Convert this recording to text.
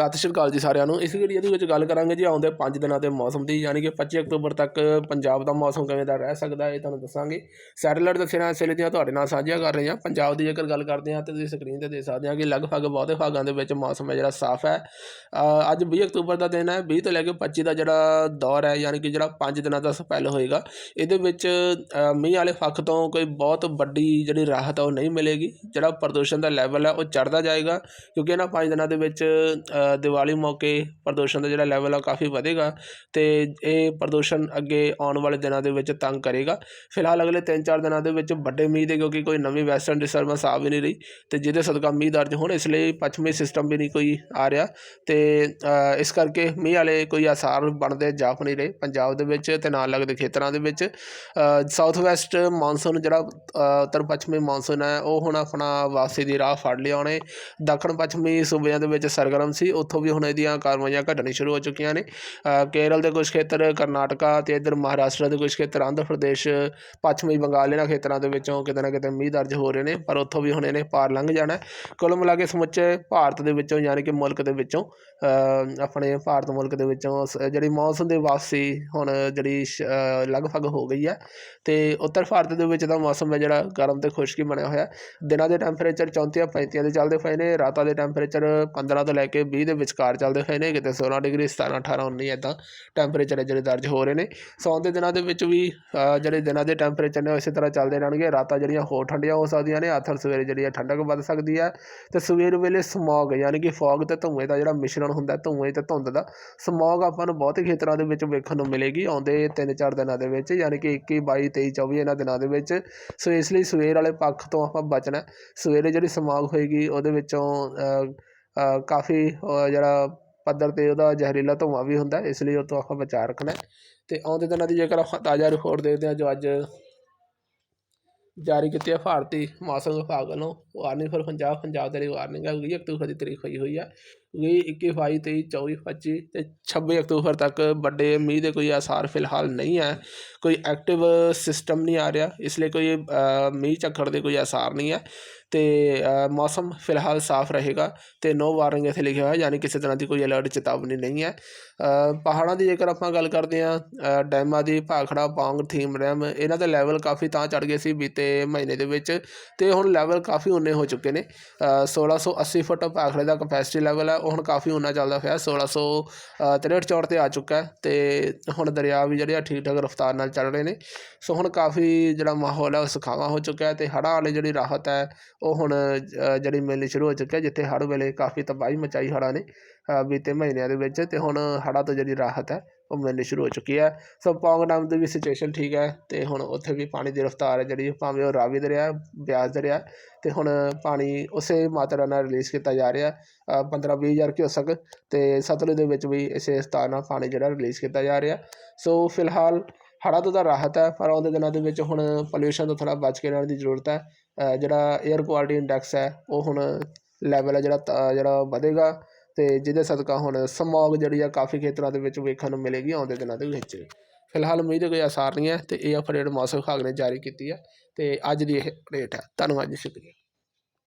ਸਤਿ ਸ਼੍ਰੀ ਅਕਾਲ ਜੀ ਸਾਰਿਆਂ ਨੂੰ। ਇਸ ਵੀਡੀਓ ਦੇ ਵਿੱਚ ਗੱਲ ਕਰਾਂਗੇ ਜੀ ਆਉਂਦੇ 5 ਦਿਨਾਂ ਦੇ ਮੌਸਮ ਦੀ, ਯਾਨੀ ਕਿ 25 ਅਕਤੂਬਰ ਤੱਕ ਪੰਜਾਬ ਦਾ ਮੌਸਮ ਕਿਵੇਂ ਦਾ ਰਹਿ ਸਕਦਾ ਹੈ ਇਹ ਤੁਹਾਨੂੰ ਦੱਸਾਂਗੇ। ਸੈਟੇਲਾਈਟ ਤਸਵੀਰਾਂ ਇਸ ਵੇਲੇ ਦੀਆਂ ਤੁਹਾਡੇ ਨਾਲ ਸਾਂਝੀਆਂ ਕਰ ਰਹੇ ਹਾਂ। ਪੰਜਾਬ ਦੀ ਜੇਕਰ ਗੱਲ ਕਰਦੇ ਹਾਂ ਤਾਂ ਤੁਸੀਂ ਸਕਰੀਨ ਤੇ ਦੇਖ ਸਕਦੇ ਹਾਂ ਕਿ ਲਗਭਗ ਬਹੁਤੇ ਭਾਗਾਂ ਦੇ ਵਿੱਚ ਮੌਸਮ ਹੈ ਜਿਹੜਾ ਸਾਫ਼ ਹੈ। ਅੱਜ 20 ਅਕਤੂਬਰ ਦਾ ਦਿਨ ਹੈ। 20 ਤੋਂ ਲੈ ਕੇ 25 ਦਾ ਜਿਹੜਾ ਦੌਰ ਹੈ, ਯਾਨੀ ਕਿ ਜਿਹੜਾ 5 ਦਿਨਾਂ ਦਾ ਸਪੈਲ ਹੋਏਗਾ, ਇਹਦੇ ਵਿੱਚ ਮੀਂਹ ਵਾਲੇ ਪੱਖ ਤੋਂ ਕੋਈ ਬਹੁਤ ਵੱਡੀ ਜਿਹੜੀ ਰਾਹਤ ਹੈ ਉਹ ਨਹੀਂ ਮਿਲੇਗੀ। ਜਿਹੜਾ ਪ੍ਰਦੂਸ਼ਣ ਦਾ ਲੈਵਲ ਹੈ ਉਹ ਚੜਦਾ ਜਾਏਗਾ, ਕਿਉਂਕਿ ਇਹਨਾਂ 5 ਦਿਨਾਂ ਦੇ ਵਿੱਚ ਦੀਵਾਲੀ ਮੌਕੇ ਪ੍ਰਦੂਸ਼ਣ ਦਾ ਜਿਹੜਾ ਲੈਵਲ ਆ ਉਹ ਕਾਫੀ ਵਧੇਗਾ ਅਤੇ ਇਹ ਪ੍ਰਦੂਸ਼ਣ ਅੱਗੇ ਆਉਣ ਵਾਲੇ ਦਿਨਾਂ ਦੇ ਵਿੱਚ ਤੰਗ ਕਰੇਗਾ। ਫਿਲਹਾਲ ਅਗਲੇ 3-4 ਦਿਨਾਂ ਦੇ ਵਿੱਚ ਵੱਡੇ ਮੀਂਹ ਦੇ ਕਿਉਂਕਿ ਕੋਈ ਨਵੀਂ ਵੈਸਟਰਨ ਡਿਸਟਰਬੈਂਸ ਆ ਵੀ ਨਹੀਂ ਰਹੀ ਅਤੇ ਜਿਹਦੇ ਸਦਕਾ ਮੀਂਹ ਦਰਜ ਹੋਣ, ਇਸ ਲਈ ਪੱਛਮੀ ਸਿਸਟਮ ਵੀ ਨਹੀਂ ਕੋਈ ਆ ਰਿਹਾ ਅਤੇ ਇਸ ਕਰਕੇ ਮੀਂਹ ਵਾਲੇ ਕੋਈ ਆਸਾਰ ਬਣਦੇ ਜਾਪ ਨਹੀਂ ਰਹੇ। ਪੰਜਾਬ ਦੇ ਵਿੱਚ ਤੇ ਨਾਲ ਲੱਗਦੇ ਖੇਤਰਾਂ ਦੇ ਵਿੱਚ ਸਾਊਥ ਵੈਸਟ ਮੌਨਸੂਨ ਜਿਹੜਾ ਉੱਤਰ ਪੱਛਮੀ ਮੌਨਸੂਨ ਹੈ, ਉਹ ਹੁਣ ਆਪਣਾ ਵਾਪਸੀ ਦੀ ਰਾਹ ਫੜ ਲਿਆ ਉਹਨੇ। ਦੱਖਣ ਪੱਛਮੀ ਸੂਬਿਆਂ ਦੇ ਵਿੱਚ ਸਰਗਰਮ ਸੀ ਉੱਥੋਂ ਵੀ ਹੁਣ ਇਹਦੀਆਂ ਕਾਰਵਾਈਆਂ ਘਟਣੀ ਸ਼ੁਰੂ ਹੋ ਚੁੱਕੀਆਂ ਨੇ। ਕੇਰਲ ਦੇ ਕੁਝ ਖੇਤਰ, ਕਰਨਾਟਕਾ ਤੇ ਇੱਧਰ ਮਹਾਰਾਸ਼ਟਰ ਦੇ ਕੁਝ ਖੇਤਰ, ਆਂਧਰਾ ਪ੍ਰਦੇਸ਼, ਪੱਛਮੀ ਬੰਗਾਲ, ਇਹਨਾਂ ਖੇਤਰਾਂ ਦੇ ਵਿੱਚੋਂ ਕਿਤੇ ਨਾ ਕਿਤੇ ਮੀਂਹ ਦਰਜ ਹੋ ਰਹੇ ਨੇ, ਪਰ ਉੱਥੋਂ ਵੀ ਹੁਣ ਇਹਨੇ ਪਾਰ ਲੰਘ ਜਾਣਾ ਕੁੱਲ ਮਿਲਾ ਕੇ ਸਮੁੱਚੇ ਭਾਰਤ ਦੇ ਵਿੱਚੋਂ ਯਾਨੀ ਕਿ ਮੁਲਕ ਦੇ ਵਿੱਚੋਂ ਆਪਣੇ ਭਾਰਤ ਮੁਲਕ ਦੇ ਵਿੱਚੋਂ ਸ- ਜਿਹੜੀ ਮੌਸਮ ਦੀ ਵਾਪਸੀ ਹੁਣ ਜਿਹੜੀ ਸ਼- ਲਗਭਗ ਹੋ ਗਈ ਹੈ ਤੇ ਉੱਤਰ ਭਾਰਤ ਦੇ ਵਿੱਚ ਦਾ ਮੌਸਮ ਹੈ ਜਿਹੜਾ ਗਰਮ ਤੇ ਖੁਸ਼ਕੀ ਬਣਿਆ ਹੋਇਆ ਦਿਨਾਂ ਦੇ ਟੈਂਪਰੇਚਰ 34 35 ਦੇ ਚੱਲਦੇ ਪਏ ਨੇ, ਰਾਤਾਂ ਦੇ ਟੈਂਪਰੇਚਰ 15 ਤੋਂ ਲੈ ਕੇ 20 ਦੇ ਵਿਚਕਾਰ ਚੱਲਦੇ ਹੋਏ ਨੇ ਕਿਤੇ 16 ਡਿਗਰੀ 17 18 19 ਇਦਾਂ ਟੈਂਪਰੇਚਰ ਹੈ ਜਿਹੜੇ ਦਰਜ ਹੋ ਰਹੇ ਨੇ। ਸੌਣ ਦੇ ਦਿਨਾਂ ਦੇ ਵਿੱਚ ਵੀ ਜਿਹੜੇ ਦਿਨਾਂ ਦੇ ਟੈਂਪਰੇਚਰ ਨੇ ਇਸੇ ਤਰ੍ਹਾਂ ਚੱਲਦੇ ਰਹਿਣਗੇ। ਰਾਤਾਂ ਜਿਹੜੀਆਂ ਹੋਰ ਠੰਡੀਆਂ ਹੋ ਸਕਦੀਆਂ ਨੇ ਆਥਰ ਸਵੇਰੇ ਜਿਹੜੀ ਹੈ ਠੰਡਕ ਵੱਧ ਸਕਦੀ ਹੈ। ਤੇ ਸਵੇਰ ਵੇਲੇ ਸਮੌਗ ਯਾਨੀ ਕਿ ਫੌਗ ਤੇ ਧੂਏ ਦਾ ਜਿਹੜਾ ਮਿਸ਼ਰਣ ਹੁੰਦਾ ਹੈ, ਧੂਏ ਤੇ ਧੁੰਦ ਦਾ ਸਮੌਗ ਆਪਾਂ ਨੂੰ ਬਹੁਤ ਖੇਤਰਾਂ ਦੇ ਵਿੱਚ ਵੇਖਣ ਨੂੰ ਮਿਲੇਗੀ। ਆਉਂਦੇ 3-4 ਦਿਨਾਂ ਦੇ ਵਿੱਚ ਯਾਨੀ ਕਿ 21 22 23 24 ਇਹਨਾਂ ਦਿਨਾਂ ਦੇ ਵਿੱਚ। ਸੋ ਇਸ ਲਈ ਸਵੇਰ ਵਾਲੇ ਪੱਖ ਤੋਂ ਆਪਾਂ ਬਚਣਾ ਸਵੇਰੇ ਜਿਹੜੀ ਸਮੌਗ ਹੋਏਗੀ ਉਹਦੇ ਵਿੱਚੋਂ ਕਾਫੀ ਜਿਹੜਾ ਪੱਧਰ ਤੇ ਉਹਦਾ ਜ਼ਹਿਰੀਲਾ ਧੂੰਆਂ ਵੀ ਹੁੰਦਾ, ਇਸ ਲਈ ਉਹ ਤੋਂ ਆਪਾਂ ਬਚਾਅ ਰੱਖਣਾ ਅਤੇ ਆਉਂਦੇ ਦਿਨਾਂ ਦੀ ਜੇਕਰ ਆਪਾਂ ਤਾਜ਼ਾ ਰਿਪੋਰਟ ਦੇਖਦੇ ਹਾਂ, ਜੋ ਅੱਜ ਜਾਰੀ ਕੀਤੀ ਹੈ, ਭਾਰਤੀ ਮੌਸਮ ਵਿਭਾਗ ਵੱਲੋਂ ਵਾਰਨਿੰਗ ਫੋਰ ਪੰਜਾਬ ਪੰਜਾਬ ਦੇ ਲਈ ਵਾਰਨਿੰਗ ਹੈ 20 ਅਕਤੂਬਰ ਦੀ ਤਰੀਕ ਹੋਈ ਹੋਈ ਹੈ 20 21 22 23 24 25 ਤੇ 26 ਅਕਤੂਬਰ ਤੱਕ ਵੱਡੇ ਮੀਂਹ ਦੇ ਕੋਈ ਆਸਾਰ ਫਿਲਹਾਲ ਨਹੀਂ ਹੈ। ਕੋਈ ਐਕਟਿਵ ਸਿਸਟਮ ਨਹੀਂ ਆ ਰਿਹਾ ਇਸ ਲਈ ਕੋਈ ਮੀਂਹ ਝੱਖੜ ਦੇ ਕੋਈ ਆਸਾਰ ਨਹੀਂ ਹੈ ਅਤੇ ਮੌਸਮ ਫਿਲਹਾਲ ਸਾਫ਼ ਰਹੇਗਾ ਅਤੇ ਨੋ ਵਾਰਨਿੰਗ ਇੱਥੇ ਲਿਖਿਆ ਹੋਇਆ ਯਾਨੀ ਕਿਸੇ ਤਰ੍ਹਾਂ ਦੀ ਕੋਈ ਅਲਰਟ ਚੇਤਾਵਨੀ ਨਹੀਂ ਹੈ। ਪਹਾੜਾਂ ਦੀ ਜੇਕਰ ਆਪਾਂ ਗੱਲ ਕਰਦੇ ਹਾਂ ਡੈਮਾਂ ਦੀ ਭਾਖੜਾ ਪੌਂਗ ਥੀਮ ਡੈਮ ਇਹਨਾਂ ਦੇ ਲੈਵਲ ਕਾਫੀ ਤਾਂ ਚੜ ਗਏ ਸੀ ਬੀਤੇ ਮਹੀਨੇ ਦੇ ਵਿੱਚ ਅਤੇ ਹੁਣ ਲੈਵਲ ਕਾਫੀ ਉਨੇ ਹੋ ਚੁੱਕੇ ਨੇ। ਅ, 1680 ਫੁੱਟ ਭਾਖੜੇ ਦਾ ਕਪੈਸਿਟੀ ਲੈਵਲ ਹੈ ਉਹ ਹੁਣ ਕਾਫੀ ਉਨਾ ਚੱਲਦਾ ਪਿਆ 1663 ਚੌੜ ਤੇ ਆ ਚੁੱਕਾ ਹੈ ਤੇ ਹੁਣ ਦਰਿਆ ਵੀ ਜਿਹੜੇ ਆ ਠੀਕ ਠਾਕ ਰਫ਼ਤਾਰ ਨਾਲ ਚੱਲ ਰਹੇ ਨੇ। ਸੋ ਹੁਣ ਕਾਫੀ ਜਿਹੜਾ ਮਾਹੌਲ ਹੈ ਉਹ ਸੁਖਾਵਾਂ ਹੋ ਚੁੱਕਾ ਹੈ ਤੇ ਹੜ੍ਹਾਂ ਵਾਲੀ ਜਿਹੜੀ ਰਾਹਤ ਹੈ ਉਹ ਹੁਣ ਜਿਹੜੀ ਮਿਲਣੀ ਸ਼ੁਰੂ ਹੋ ਚੁੱਕੀ ਹੈ, ਜਿੱਥੇ ਹੜ੍ਹ ਵੇਲੇ ਕਾਫੀ ਤਬਾਹੀ ਮਚਾਈ ਹੜ੍ਹਾਂ ਨੇ ਬੀਤੇ ਮਹੀਨਿਆਂ ਦੇ ਵਿੱਚ ਤੇ ਹੁਣ ਹੜ੍ਹਾਂ ਤੋਂ ਜਿਹੜੀ ਰਾਹਤ ਹੈ ਉਹ ਮਿਲਣੀ ਸ਼ੁਰੂ ਹੋ ਚੁੱਕੀ ਹੈ ਸੋ ਪੌਂਗ ਡੈਮ ਦੀ ਵੀ ਸਿਚੁਏਸ਼ਨ ਠੀਕ ਹੈ ਤੇ ਹੁਣ ਉੱਥੇ ਵੀ ਪਾਣੀ ਦੀ ਰਫ਼ਤਾਰ ਹੈ ਜਿਹੜੀ ਭਾਵੇਂ ਉਹ ਰਾਵੀ ਦਰਿਆ ਹੈ, ਬਿਆਸ ਦਰਿਆ ਹੈ, ਤੇ ਹੁਣ ਪਾਣੀ ਉਸੇ ਮਾਤਰਾ ਨਾਲ ਰਿਲੀਜ਼ ਕੀਤਾ ਜਾ ਰਿਹਾ 15 20 ਹਜ਼ਾਰ ਕਿਉਸਕ ਤੇ ਸਤਲੁਜ ਦੇ ਵਿੱਚ ਵੀ ਇਸੇ ਸਥਾਨ ਨਾਲ ਪਾਣੀ ਜਿਹੜਾ ਰਿਲੀਜ਼ ਕੀਤਾ ਜਾ ਰਿਹਾ। ਸੋ ਫਿਲਹਾਲ ਹੜ੍ਹਾਂ ਤੋਂ ਤਾਂ ਰਾਹਤ ਹੈ ਪਰ ਆਉਂਦੇ ਦਿਨਾਂ ਦੇ ਵਿੱਚ ਹੁਣ ਪੋਲਿਊਸ਼ਨ ਤੋਂ ਥੋੜ੍ਹਾ ਬਚ ਕੇ ਰਹਿਣ ਦੀ ਜ਼ਰੂਰਤ ਹੈ ਜਿਹੜਾ 에ਅਰ ਕੁਆਲਿਟੀ ਇੰਡੈਕਸ ਹੈ ਉਹ ਹੁਣ ਲੈਵਲ ਹੈ ਜਿਹੜਾ ਤ- ਜਿਹੜਾ ਵਧੇਗਾ। ਤੇ ਜਿਹਦੇ ਸਦਕਾ ਹੁਣ ਸਮੌਗ ਜਿਹੜੀ ਆ ਕਾਫੀ ਖੇਤਰਾਂ ਦੇ ਵਿੱਚ ਵੇਖਣ ਨੂੰ ਮਿਲੇਗੀ ਆਉਂਦੇ ਦਿਨਾਂ ਦੇ ਵਿੱਚ। ਫਿਲਹਾਲ ਮੀਂਹ ਕੋਈ ਆਸਾਰ ਨਹੀਂ ਹੈ ਤੇ ਇਹ ਅਪਡੇਟ ਮੌਸਮ ਵਿਭਾਗ ਨੇ ਜਾਰੀ ਕੀਤੀ ਹੈ ਤੇ ਅੱਜ ਦੀ ਇਹ ਅਪਡੇਟ ਹੈ। ਧੰਨਵਾਦ ਜੀ, ਸ਼ੁਕਰੀਆ।